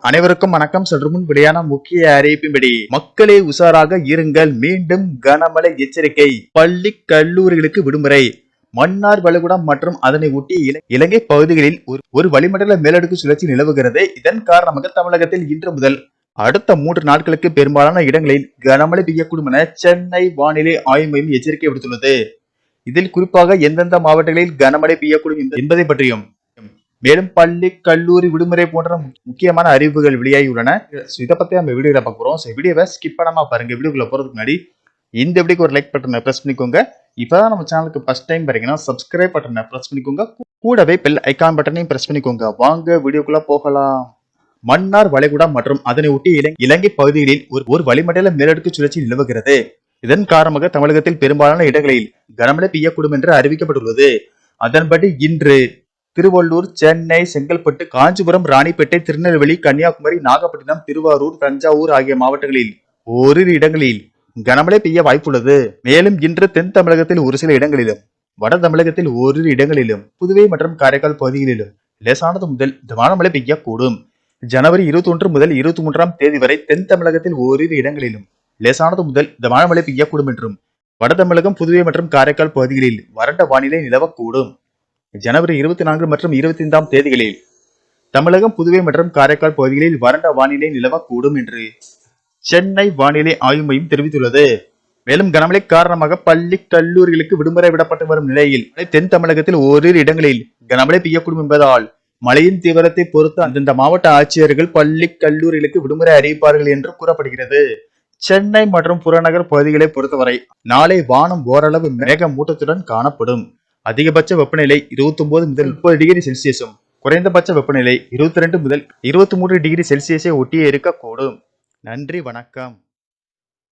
அனைவருக்கும் வணக்கம். சற்று முன் வெளியான முக்கிய அறிவிப்பின்படி மக்களே உஷாராக இருங்கள். மீண்டும் கனமழை எச்சரிக்கை. பள்ளி கல்லூரிகளுக்கு விடுமுறை. மன்னார் வளைகுடா மற்றும் அதனை ஒட்டிய இலங்கை பகுதிகளில் ஒரு- வளிமண்டல மேலடுக்கு சுழற்சி நிலவுகிறது. இதன் காரணமாக தமிழகத்தில் இன்று முதல் அடுத்த மூன்று நாட்களுக்கு பெரும்பாலான இடங்களில் கனமழை பெய்யக்கூடும் என சென்னை வானிலை ஆய்வு மையம் எச்சரிக்கை விடுத்துள்ளது. இதில் குறிப்பாக எந்தெந்த மாவட்டங்களில் கனமழை பெய்யக்கூடும் என்பதை பற்றியும் மேலும் பள்ளி கல்லூரி விடுமுறை போன்ற முக்கியமான அறிவுகள் வெளியாகி உள்ளன இதை பத்தி நம்ம வீடியோல பார்க்க ஸோ வீடியோவை ஸ்கிப் பண்ணாம பாருங்க. வீடியோக்குள்ள போறதுக்கு முன்னாடி இந்த வீடியோக்கு ஒரு லைக் பட்டனை பிரஸ் பண்ணிக்கோங்க. இப்பதான் நம்ம சேனலுக்கு ஃபர்ஸ்ட் டைம் பாத்தீங்கன்னா சப்ஸ்கிரைப் பட்டனை பிரஸ் பண்ணிக்கோங்க. கூடவே பெல் ஐக்கான் பட்டனையும் பிரஸ் பண்ணிக்கோங்க. வாங்க வீடியோக்குள்ள போகலாம். மன்னார் வளைகுடா மற்றும் அதனை ஒட்டி இலங்கை பகுதிகளில் ஒரு ஒரு வளிமண்டல மேலடுக்கு சுழற்சி நிலவுகிறது. இதன் காரணமாக தமிழகத்தில் பெரும்பாலான இடங்களில் கனமழை பெய்யக்கூடும் என்று அறிவிக்கப்பட்டுள்ளது. அதன்படி இன்று திருவள்ளூர் சென்னை செங்கல்பட்டு காஞ்சிபுரம் ராணிப்பேட்டை திருநெல்வேலி கன்னியாகுமரி நாகப்பட்டினம் திருவாரூர் தஞ்சாவூர் ஆகிய மாவட்டங்களில் ஓரிரு இடங்களில் கனமழை பெய்ய வாய்ப்புள்ளது. மேலும் இன்று தென் தமிழகத்தில் ஒரு சில இடங்களிலும் வட தமிழகத்தில் ஓரிரு இடங்களிலும் புதுவை மற்றும் காரைக்கால் பகுதிகளிலும் லேசானது முதல் மிதமான மழை பெய்யக்கூடும். ஜனவரி இருபத்தி ஒன்று முதல் இருபத்தி மூன்றாம் தேதி வரை தென் தமிழகத்தில் ஓரிரு இடங்களிலும் லேசானது முதல் மிதமான மழை பெய்யக்கூடும் என்றும் வட தமிழகம் புதுவை மற்றும் காரைக்கால் பகுதிகளில் வறண்ட வானிலை நிலவக்கூடும். ஜனவரி இருபத்தி நான்கு மற்றும் இருபத்தி ஐந்தாம் தேதிகளில் தமிழகம் புதுவை மற்றும் காரைக்கால் பகுதிகளில் வறண்ட வானிலை நிலவக்கூடும் என்று சென்னை வானிலை ஆய்வு மையம் தெரிவித்துள்ளது. மேலும் கனமழை காரணமாக பள்ளி கல்லூரிகளுக்கு விடுமுறை விடப்பட்டு வரும் நிலையில் தென் தமிழகத்தில் ஓரிரு இடங்களில் கனமழை பெய்யக்கூடும் என்பதால் மழையின் தீவிரத்தை பொறுத்து அந்தந்த மாவட்ட ஆட்சியர்கள் பள்ளி கல்லூரிகளுக்கு விடுமுறை அறிவிப்பார்கள் என்று கூறப்படுகிறது. சென்னை மற்றும் புறநகர் பகுதிகளை பொறுத்தவரை நாளை வானம் ஓரளவு மேகமூட்டத்துடன் காணப்படும். அதிகபட்ச வெப்பநிலை 29 முதல் முப்பது டிகிரி செல்சியஸும் குறைந்தபட்ச வெப்பநிலை 22 முதல் 23 டிகிரி செல்சியஸை ஒட்டியே இருக்கக்கூடும். நன்றி வணக்கம்.